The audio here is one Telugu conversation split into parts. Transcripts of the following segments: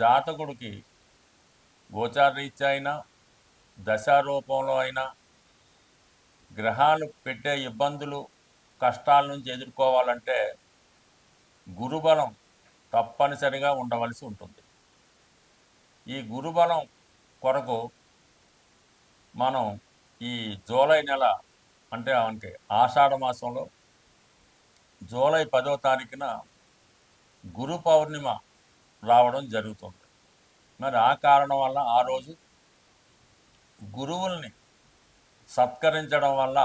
జాతకుడికి గోచారరీత్యా అయినా దశారూపంలో అయినా గ్రహాలు పెట్టే ఇబ్బందులు కష్టాల నుంచి ఎదుర్కోవాలంటే గురుబలం తప్పనిసరిగా ఉండవలసి ఉంటుంది. ఈ గురుబలం కొరకు మనం ఈ జూలై నెల అంటే అంటే ఆషాఢ మాసంలో జూలై పదో తారీఖున గురు పౌర్ణిమ రావడం జరుగుతుంది. మరి ఆ కారణం వల్ల ఆ రోజు గురువుల్ని సత్కరించడం వల్ల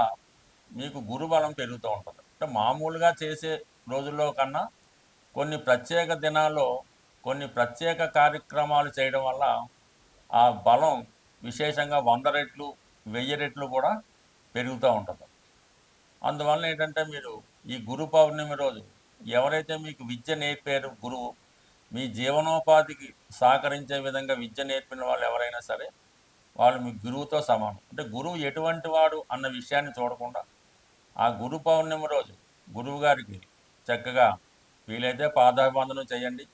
మీకు గురుబలం పెరుగుతూ ఉంటుంది. అంటే మామూలుగా చేసే రోజుల్లో కన్నా కొన్ని ప్రత్యేక దినాల్లో కొన్ని ప్రత్యేక కార్యక్రమాలు చేయడం వల్ల ఆ బలం విశేషంగా వంద రెట్లు వెయ్యి రెట్లు కూడా పెరుగుతూ ఉంటుంది. అందువల్ల ఏంటంటే మీరు ఈ గురు పౌర్ణమి రోజు ఎవరైతే మీకు విద్య నేర్పారు గురువు మీ జీవనోపాధికి సహకరించే విధంగా విద్య నేర్పిన వాళ్ళు ఎవరైనా సరే వాళ్ళు మీ గురువుతో సమానం. అంటే గురువు ఎటువంటి వాడు అన్న విషయాన్ని చూడకుండా ఆ గురు పౌర్ణమి రోజు గురువు గారికి చక్కగా వీలైతే పాదాభివందనం చేయండి.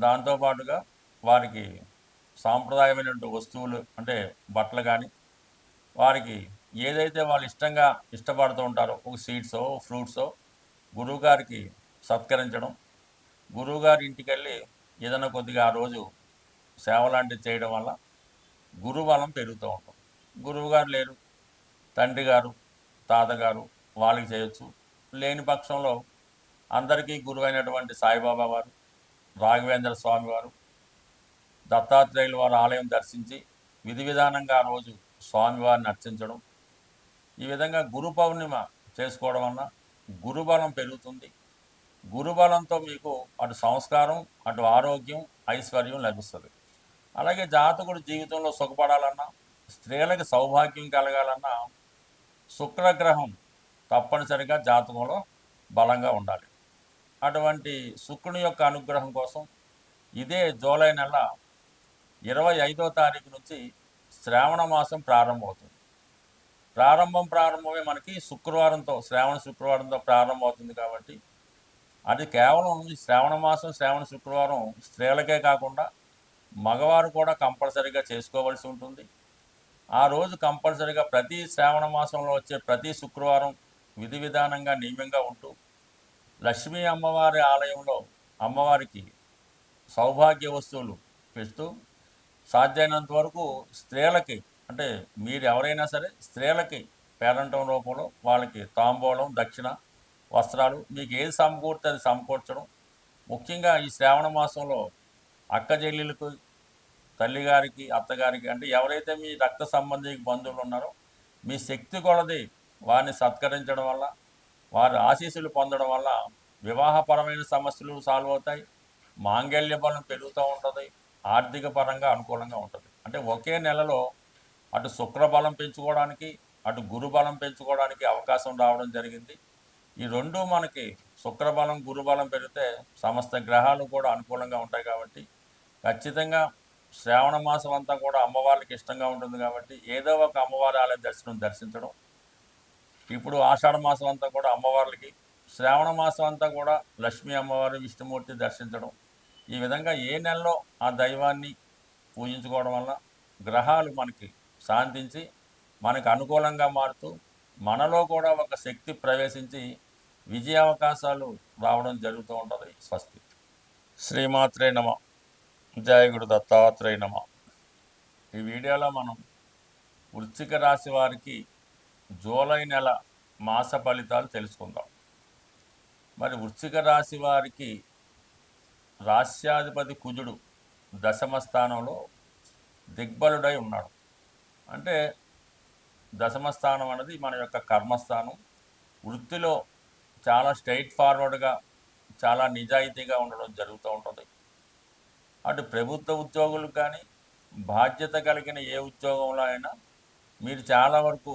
దాంతోపాటుగా వారికి సాంప్రదాయమైనటువంటి వస్తువులు అంటే బట్టలు కానీ వారికి ఏదైతే వాళ్ళు ఇష్టంగా ఇష్టపడుతూ ఉంటారో ఒక సీడ్సో ఫ్రూట్సో గురువుగారికి సత్కరించడం గురువుగారి ఇంటికి వెళ్ళి ఏదైనా కొద్దిగా ఆ రోజు సేవ లాంటివి చేయడం వల్ల గురుబలం పెరుగుతూ ఉంటుంది. గురువుగారు లేరు తండ్రి గారు తాతగారు వాళ్ళకి చేయొచ్చు. లేని పక్షంలో అందరికీ గురువైనటువంటి సాయిబాబా వారు రాఘవేంద్ర స్వామి వారు దత్తాత్రేయుల వారి ఆలయం దర్శించి విధి విధానంగా ఆ రోజు స్వామివారిని అర్చించడం. ఈ విధంగా గురు పౌర్ణిమ చేసుకోవడం వలన గురుబలం పెరుగుతుంది. గురుబలంతో మీకు అటు సంస్కారం అటు ఆరోగ్యం ఐశ్వర్యం లభిస్తుంది. అలాగే జాతకుడు జీవితంలో సుఖపడాలన్నా స్త్రీలకు సౌభాగ్యం కలగాలన్నా శుక్రగ్రహం తప్పనిసరిగా జాతకంలో బలంగా ఉండాలి. అటువంటి శుక్రుని యొక్క అనుగ్రహం కోసం ఇదే జూలై నెల ఇరవై ఐదో తారీఖు నుంచి శ్రావణ మాసం ప్రారంభమవుతుంది. ప్రారంభం ప్రారంభమే మనకి శుక్రవారంతో శ్రావణ శుక్రవారంతో ప్రారంభమవుతుంది కాబట్టి అది కేవలం శ్రావణ మాసం శ్రావణ శుక్రవారం స్త్రీలకే కాకుండా మగవారు కూడా కంపల్సరీగా చేసుకోవాల్సి ఉంటుంది. ఆ రోజు కంపల్సరీగా ప్రతి శ్రావణ మాసంలో వచ్చే ప్రతి శుక్రవారం విధి విధానంగా నియమంగా ఉంటూ లక్ష్మీ అమ్మవారి ఆలయంలో అమ్మవారికి సౌభాగ్య వస్తువులు పెడుతూ సాధ్యమైనంత వరకు స్త్రీలకి అంటే మీరు ఎవరైనా సరే స్త్రీలకి పేరంటం రూపంలో వాళ్ళకి తాంబూలం దక్షిణ వస్త్రాలు మీకు ఏది సమకూర్తే అది సమకూర్చడం. ముఖ్యంగా ఈ శ్రావణ మాసంలో అక్క చెల్లెలకు తల్లిగారికి అత్తగారికి అంటే ఎవరైతే మీ రక్త సంబంధి బంధువులు ఉన్నారో మీ శక్తి కొలది వారిని సత్కరించడం వల్ల వారి ఆశీస్సులు పొందడం వల్ల వివాహపరమైన సమస్యలు సాల్వ్ అవుతాయి. మాంగళ్య బలం పెరుగుతూ ఉంటుంది. ఆర్థిక పరంగా అనుకూలంగా ఉంటుంది. అంటే ఒకే నెలలో అటు శుక్రబలం పెంచుకోవడానికి అటు గురుబలం పెంచుకోవడానికి అవకాశం రావడం జరిగింది. ఈ రెండు మనకి శుక్రబలం గురుబలం పెరిగితే సమస్త గ్రహాలు కూడా అనుకూలంగా ఉంటాయి కాబట్టి ఖచ్చితంగా శ్రావణ మాసం అంతా కూడా అమ్మవారికి ఇష్టంగా ఉంటుంది కాబట్టి ఏదో ఒక అమ్మవారి ఆలయ దర్శనం దర్శించడం. ఇప్పుడు ఆషాఢ మాసం అంతా కూడా అమ్మవార్లకి శ్రావణ మాసం అంతా కూడా లక్ష్మీ అమ్మవారు విష్ణుమూర్తి దర్శించడం. ఈ విధంగా ఏ నెలలో ఆ దైవాన్ని పూజించుకోవడం వల్ల గ్రహాలు మనకి శాంతించి మనకు అనుకూలంగా మారుతూ మనలో కూడా ఒక శక్తి ప్రవేశించి విజయ అవకాశాలు రావడం జరుగుతూ ఉంటుంది. స్వస్తి. శ్రీమాత్రే నమ. జయ గురు దత్తాత్రేయ నమ. ఈ వీడియోలో మనం వృశ్చిక రాశి వారికి జూలై నెల మాస ఫలితాలు తెలుసుకుందాం. మరి వృశ్చిక రాశి వారికి రాశ్యాధిపతి కుజుడు దశమ స్థానంలో దిగ్బలుడై ఉన్నాడు. అంటే దశమ స్థానం అనేది మన యొక్క కర్మస్థానం. వృత్తిలో చాలా స్ట్రైట్ ఫార్వర్డ్గా చాలా నిజాయితీగా ఉండడం జరుగుతూ ఉంటుంది. అటు ప్రభుత్వ ఉద్యోగులు కానీ బాధ్యత కలిగిన ఏ ఉద్యోగంలో అయినా మీరు చాలా వరకు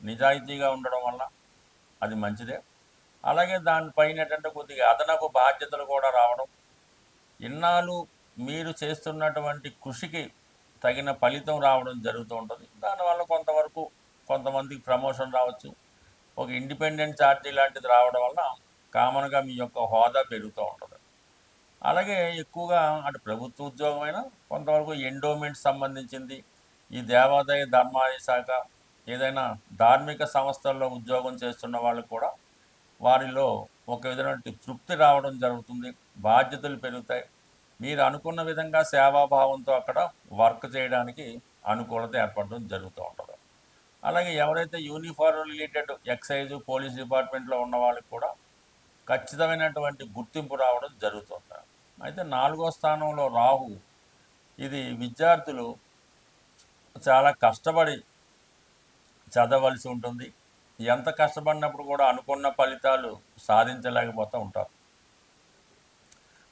నిజాయితీగా ఉండడం వల్ల అది మంచిదే. అలాగే దానిపైన ఏంటంటే కొద్దిగా అదనపు బాధ్యతలు కూడా రావడం ఇన్నాళ్ళు మీరు చేస్తున్నటువంటి కృషికి తగిన ఫలితం రావడం జరుగుతూ ఉంటుంది. దానివల్ల కొంతవరకు కొంతమందికి ప్రమోషన్ రావచ్చు. ఒక ఇండిపెండెంట్ ఛార్జీ లాంటిది రావడం వల్ల కామన్గా మీ యొక్క హోదా పెరుగుతూ ఉంటుంది. అలాగే ఎక్కువగా అటు ప్రభుత్వ ఉద్యోగమైనా కొంతవరకు ఎండోమెంట్ సంబంధించింది ఈ దేవాదాయ ధర్మాదాయ శాఖ ఏదైనా ధార్మిక సంస్థల్లో ఉద్యోగం చేస్తున్న వాళ్ళు కూడా వారిలో ఒక విధమైన తృప్తి రావడం జరుగుతుంది బాధ్యతలు పెరుగుతాయి. మీరు అనుకున్న విధంగా సేవాభావంతో అక్కడ వర్క్ చేయడానికి అనుకూలత ఏర్పడడం జరుగుతూ ఉంటుంది. అలాగే ఎవరైతే యూనిఫార్మ్ రిలేటెడ్ ఎక్సైజ్ పోలీస్ డిపార్ట్మెంట్లో ఉన్న వాళ్ళకి కూడా ఖచ్చితమైనటువంటి గుర్తింపు రావడం జరుగుతుంది. అయితే నాలుగో స్థానంలో రాహు ఇది విద్యార్థులు చాలా కష్టపడి చదవలసి ఉంటుంది. ఎంత కష్టపడినప్పుడు కూడా అనుకున్న ఫలితాలు సాధించలేకపోతూ ఉంటారు.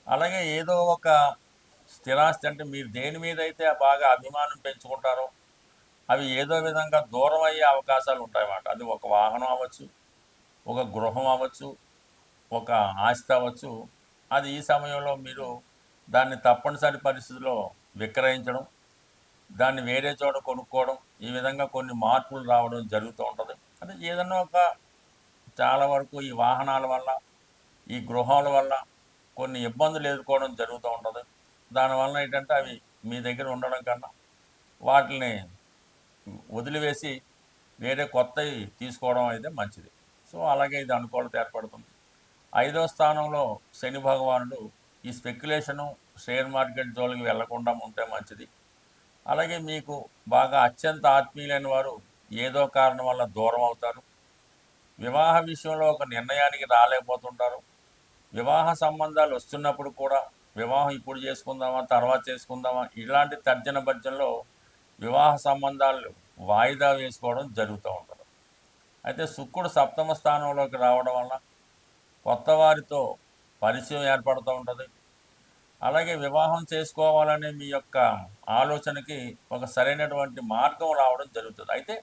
అలాగే ఏదో ఒక స్థిరాస్తి అంటే మీరు దేని మీద అయితే బాగా అభిమానం పెంచుకుంటారో అవి ఏదో విధంగా దూరం అయ్యే అవకాశాలు ఉంటాయన్నమాట. అది ఒక వాహనం అవ్వచ్చు ఒక గృహం అవ్వచ్చు ఒక ఆస్తి అవ్వచ్చు. అది ఈ సమయంలో మీరు దాన్ని తప్పనిసరి పరిస్థితిలో విక్రయించడం దాన్ని వేరే చోట కొనుక్కోవడం ఈ విధంగా కొన్ని మార్పులు రావడం జరుగుతూ ఉంటుంది. అంటే ఏదన్నా ఒక చాలా వరకు ఈ వాహనాల వల్ల ఈ గృహాల వల్ల కొన్ని ఇబ్బందులు ఎదుర్కోవడం జరుగుతూ ఉంటుంది. దానివల్ల ఏంటంటే అవి మీ దగ్గర ఉండడం కన్నా వాటిని వదిలివేసి వేరే కొత్తవి తీసుకోవడం అయితే మంచిది. సో అలాగే ఇది అనుకూలత ఏర్పడుతుంది. ఐదో స్థానంలో శని భగవానుడు ఈ స్పెక్యులేషను షేర్ మార్కెట్ జోలికి వెళ్ళకుండా ఉంటే మంచిది. అలాగే మీకు బాగా అత్యంత ఆత్మీయులైన వారు ఏదో కారణం వల్ల దూరం అవుతారు. వివాహ విషయంలో ఒక నిర్ణయానికి రాలేకపోతుంటారు. వివాహ సంబంధాలు వస్తున్నప్పుడు కూడా వివాహం ఇప్పుడు చేసుకుందామా తర్వాత చేసుకుందామా ఇలాంటి తర్జన భర్జనలో వివాహ సంబంధాలు వాయిదా వేసుకోవడం జరుగుతూ ఉంటుంది. అయితే శుక్రుడు సప్తమ స్థానంలోకి రావడం వల్ల కొత్త వారితో పరిచయం ఏర్పడుతూ ఉంటుంది. అలాగే వివాహం చేసుకోవాలనే మీ యొక్క ఆలోచనకి ఒక సరైనటువంటి మార్గం రావడం జరుగుతుంది. అయితే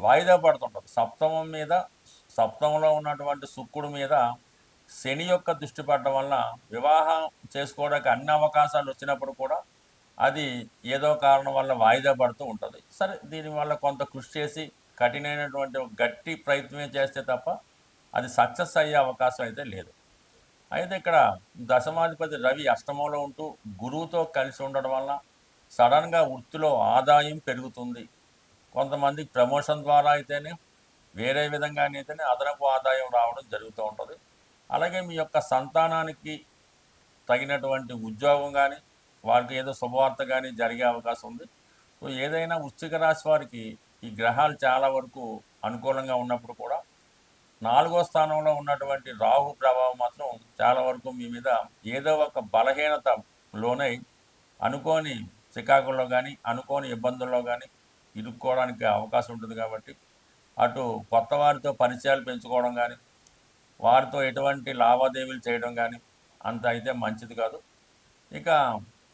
వాయిదా పడుతుంటుంది. సప్తమం మీద సప్తమంలో ఉన్నటువంటి శుక్రుడి మీద శని యొక్క దృష్టి పడడం వల్ల వివాహం చేసుకోవడానికి అన్ని అవకాశాలు వచ్చినప్పుడు కూడా అది ఏదో కారణం వల్ల వాయిదా పడుతూ ఉంటుంది. సరే దీనివల్ల కొంత కృషి చేసి కఠినమైనటువంటి ఒక గట్టి ప్రయత్నమే చేస్తే తప్ప అది సక్సెస్ అయ్యే అవకాశం అయితే లేదు. అయితే ఇక్కడ దశమాధిపతి రవి అష్టమంలో ఉంటూ గురువుతో కలిసి ఉండడం వల్ల సడన్గా వృత్తిలో ఆదాయం పెరుగుతుంది. కొంతమంది ప్రమోషన్ ద్వారా అయితేనే వేరే విధంగానైతేనే అదనపు ఆదాయం రావడం జరుగుతూ ఉంటుంది. అలాగే మీ యొక్క సంతానానికి తగినటువంటి ఉద్యోగం కానీ వారికి ఏదో శుభవార్త కానీ జరిగే అవకాశం ఉంది. సో ఏదైనా వృశ్చిక రాశి వారికి ఈ గ్రహాలు చాలా వరకు అనుకూలంగా ఉన్నప్పుడు కూడా నాలుగో స్థానంలో ఉన్నటువంటి రాహు ప్రభావం మాత్రం చాలా వరకు మీ మీద ఏదో ఒక బలహీనత లోనై అనుకోని చికాకుల్లో కానీ అనుకోని ఇబ్బందుల్లో కానీ ఇరుక్కోవడానికి అవకాశం ఉంటుంది కాబట్టి అటు కొత్త వారితో పరిచయాలు పెంచుకోవడం కానీ వారితో ఎటువంటి లావాదేవీలు చేయడం కానీ అంత అయితే మంచిది కాదు. ఇక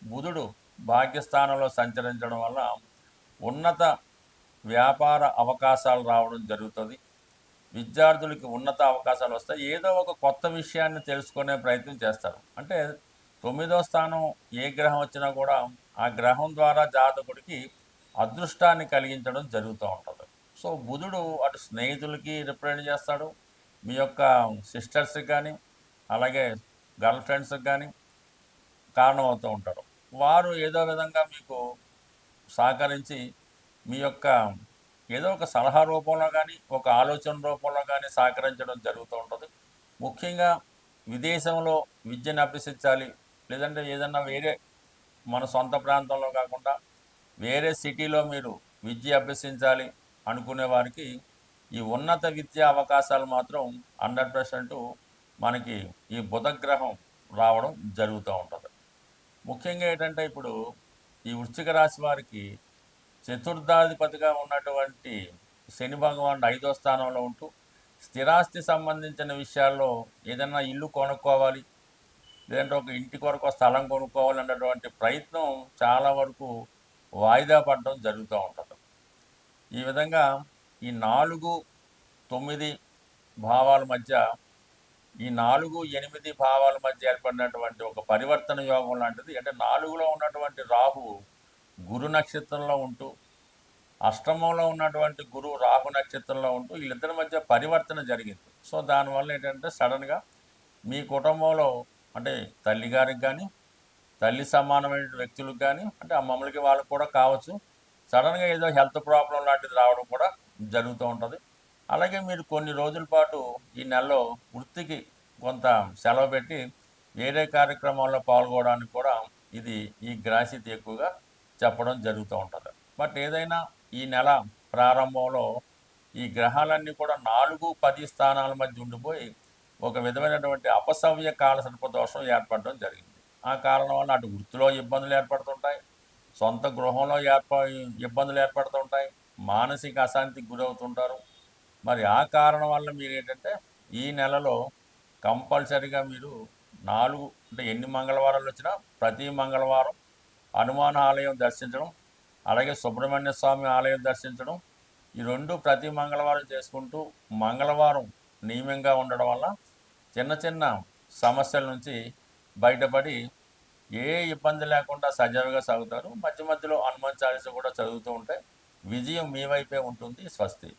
బుధుడు భాగ్యస్థానంలో సంచరించడం వల్ల ఉన్నత వ్యాపార అవకాశాలు రావడం జరుగుతుంది. విద్యార్థులకి ఉన్నత అవకాశాలు వస్తాయి. ఏదో ఒక కొత్త విషయాన్ని తెలుసుకునే ప్రయత్నం చేస్తారు. అంటే తొమ్మిదో స్థానం ఏ గ్రహం వచ్చినా కూడా ఆ గ్రహం ద్వారా జాతకుడికి అదృష్టాన్ని కలిగించడం జరుగుతూ ఉంటుంది. సో బుధుడు అటు స్నేహితులకి రిప్రజెంట్ చేస్తాడు. మీ యొక్క సిస్టర్స్కి కానీ అలాగే గర్ల్ ఫ్రెండ్స్కి కానీ కారణమవుతూ ఉంటారు. వారు ఏదో విధంగా మీకు సహకరించి మీ యొక్క ఏదో ఒక సలహా రూపంలో కానీ ఒక ఆలోచన రూపంలో కానీ సహకరించడం జరుగుతూ ఉంటుంది. ముఖ్యంగా విదేశంలో విద్యను అభ్యసించాలి లేదంటే ఏదన్నా వేరే మన సొంత ప్రాంతంలో కాకుండా వేరే సిటీలో మీరు విద్య అభ్యసించాలి అనుకునే వారికి ఈ ఉన్నత విద్యా అవకాశాలు మాత్రం హండ్రెడ్ పర్సెంట్ మనకి ఈ బుధగ్రహం రావడం జరుగుతూ ఉంటుంది. ముఖ్యంగా ఏంటంటే ఇప్పుడు ఈ వృశ్చిక రాశి వారికి చతుర్థాధిపతిగా ఉన్నటువంటి శని భగవానుడు ఐదో స్థానంలో ఉంటూ స్థిరాస్తి సంబంధించిన విషయాల్లో ఏదైనా ఇల్లు కొనుక్కోవాలి లేదంటే ఒక ఇంటి కొరకు స్థలం కొనుక్కోవాలి అన్నటువంటి ప్రయత్నం చాలా వరకు వాయిదా పడడం జరుగుతూ ఉంటుంది. ఈ విధంగా ఈ నాలుగు తొమ్మిది భావాల మధ్య ఈ నాలుగు ఎనిమిది భావాల మధ్య ఏర్పడినటువంటి ఒక పరివర్తన యోగం లాంటిది. అంటే నాలుగులో ఉన్నటువంటి రాహు గురు నక్షత్రంలో ఉంటూ అష్టమంలో ఉన్నటువంటి గురువు రాహు నక్షత్రంలో ఉంటూ వీళ్ళిద్దరి మధ్య పరివర్తన జరిగింది. సో దానివల్ల ఏంటంటే సడన్గా మీ కుటుంబంలో అంటే తల్లిగారికి కానీ తల్లి సమానమైన వ్యక్తులకు కానీ అంటే అమ్మమ్మలకి వాళ్ళకి కూడా కావచ్చు. సడన్గా ఏదో హెల్త్ ప్రాబ్లం లాంటిది రావడం కూడా జరుగుతూ ఉంటుంది. అలాగే మీరు కొన్ని రోజుల పాటు ఈ నెలలో వృత్తికి కొంత సెలవు పెట్టి వేరే కార్యక్రమాల్లో పాల్గొనడానికి కూడా ఇది ఈ గ్రాసితి ఎక్కువగా చెప్పడం జరుగుతూ ఉంటుంది. బట్ ఏదైనా ఈ నెల ప్రారంభంలో ఈ గ్రహాలన్నీ కూడా నాలుగు పది స్థానాల మధ్య ఉండిపోయి ఒక విధమైనటువంటి అపసవ్య కాల సర్పదోషం ఏర్పడడం జరిగింది. ఆ కారణం వల్ల అటు వృత్తిలో ఇబ్బందులు ఏర్పడుతుంటాయి సొంత గృహంలో ఏర్ప ఇబ్బందులు ఏర్పడుతుంటాయి మానసిక అశాంతికి గురవుతుంటారు. మరి ఆ కారణం వల్ల మీరు ఏంటంటే ఈ నెలలో కంపల్సరిగా మీరు నాలుగు అంటే ఎన్ని మంగళవారాలు వచ్చినా ప్రతి మంగళవారం హనుమాన్ ఆలయం దర్శించడం అలాగే సుబ్రహ్మణ్య స్వామి ఆలయం దర్శించడం ఈ రెండు ప్రతి మంగళవారం చేసుకుంటూ మంగళవారం నియమంగా ఉండడం వల్ల చిన్న చిన్న సమస్యల నుంచి బయటపడి ఏ ఇబ్బంది లేకుండా సజావుగా సాగుతారు. మధ్య మధ్యలో హనుమాన్ చాలీస కూడా చదువుతూ ఉంటే విజయం మీ వైపే ఉంటుంది స్వస్తి.